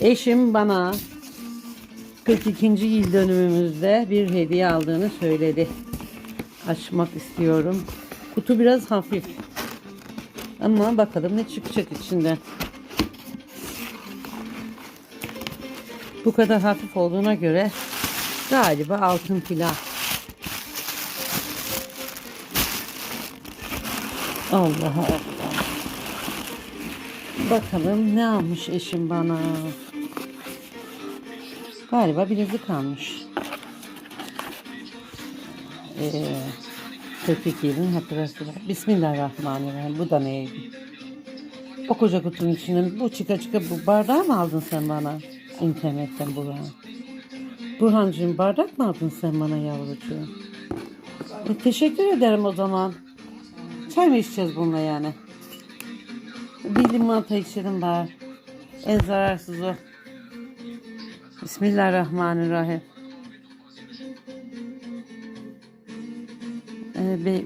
Eşim bana 42. yıl dönümümüzde bir hediye aldığını söyledi. Açmak istiyorum. Kutu biraz hafif. Ama bakalım ne çıkacak içinden. Bu kadar hafif olduğuna göre galiba altın pilav. Allah Allah. Bakalım ne almış eşim bana. Galiba bilezik almış. Ee, 42 yılın hatırası var. Bismillahirrahmanirrahim. Bu da neydi? O koca kutunun içinden bu çıka çıka bu bardağı mı aldın sen bana? İnternetten Burhan. Burhancığım bardak mı aldın sen bana yavrucuğum? E, teşekkür ederim o zaman. Çay mı içeceğiz bununla yani? Bir limonata içelim bari. En zararsız o. Bismillahirrahmanirrahim. Ee, be-